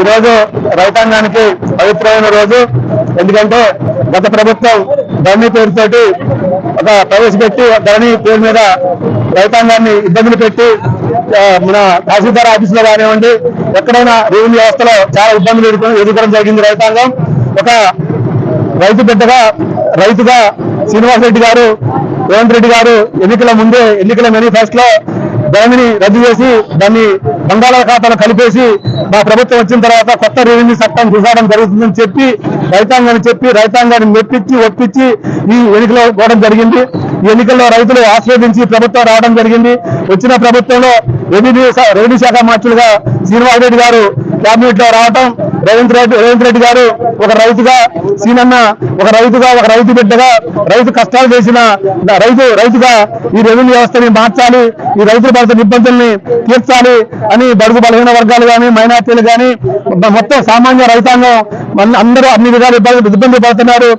ఈరోజు రైతాంగానికి పవిత్రమైన రోజు. ఎందుకంటే గత ప్రభుత్వం ధరణి పేరుతోటి ఒక ప్రవేశపెట్టి ధరణి పేరు మీద రైతాంగాన్ని ఇబ్బందులు పెట్టి మన తహసీల్దార్ ఆఫీసులో కానివ్వండి ఎక్కడైనా రెవెన్యూ వ్యవస్థలో చాలా ఇబ్బందులు ఎదుర్కోవడం జరిగింది రైతాంగం. ఒక రైతు బిడ్డగా రైతుగా శ్రీనివాస్ రెడ్డి గారు రేవంత్ రెడ్డి గారు ఎన్నికల ముందే ఎన్నికల మేనిఫెస్టోలో దానిని రద్దు చేసి దాన్ని బంగాళాఖాతాలో కలిపేసి మా ప్రభుత్వం వచ్చిన తర్వాత కొత్త రెవెన్యూ చట్టం తీసుకురావడం జరుగుతుందని చెప్పి రైతాంగాన్ని చెప్పి రైతాంగాన్ని మెప్పించి ఒప్పించి ఈ ఎన్నికలో పోవడం జరిగింది. ఈ ఎన్నికల్లో రైతులు ఆస్వాదించి ప్రభుత్వం రావడం జరిగింది. వచ్చిన ప్రభుత్వంలో రెవెన్యూ రెవెన్యూ శాఖ మంత్రులుగా శ్రీనివాసరెడ్డి గారు క్యాబినెట్లో రావటం రేవంత్ రెడ్డి రేవంత్ రెడ్డి గారు ఒక రైతుగా సీనన్న ఒక రైతుగా ఒక రైతు బిడ్డగా రైతు కష్టాలు చేసిన రైతు రైతుగా ఈ రెవెన్యూ వ్యవస్థని మార్చాలి ఈ రైతుల పడుతున్న ఇబ్బందుల్ని తీర్చాలి అని బడుగు బలహీన వర్గాలు కానీ మైనార్టీలు కానీ మొత్తం సామాన్య రైతాంగం అందరూ అన్ని విధాలు ఇబ్బంది ఇబ్బంది పడుతున్నారు.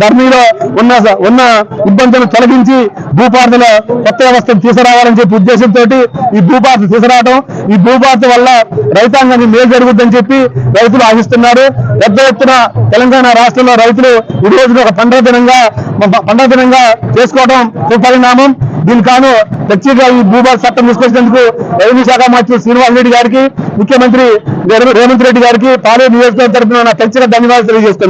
ధర్మీలో ఉన్న ఉన్న ఇబ్బందులను తొలగించి భూపార్థుల కొత్త వ్యవస్థను తీసుకురావాలని చెప్పి ఉద్దేశంతో ఈ భూపార్థ తీసుకురావడం ఈ భూపార్త వల్ల రైతాంగానికి మేలు జరుగుతుందని చెప్పి రైతులు ఆశిస్తున్నారు. పెద్ద ఎత్తున తెలంగాణ రాష్ట్రంలో రైతులు ఈ రోజున ఒక పండుగ దినంగా పండుగ దినంగా చేసుకోవడం సుపరిణామం దీనికాను ఖచ్చితంగా ఈ భూభాగ చట్టం తీసుకొచ్చినందుకు రెవెన్యూ శాఖ మంత్రి శ్రీనివాస్ రెడ్డి గారికి ముఖ్యమంత్రి రేవంత్ రెడ్డి గారికి పాలే నియోజకవర్గం తరఫున ప్రత్యేక ఖచ్చితంగా ధన్యవాదాలు తెలియజేస్తున్నాను.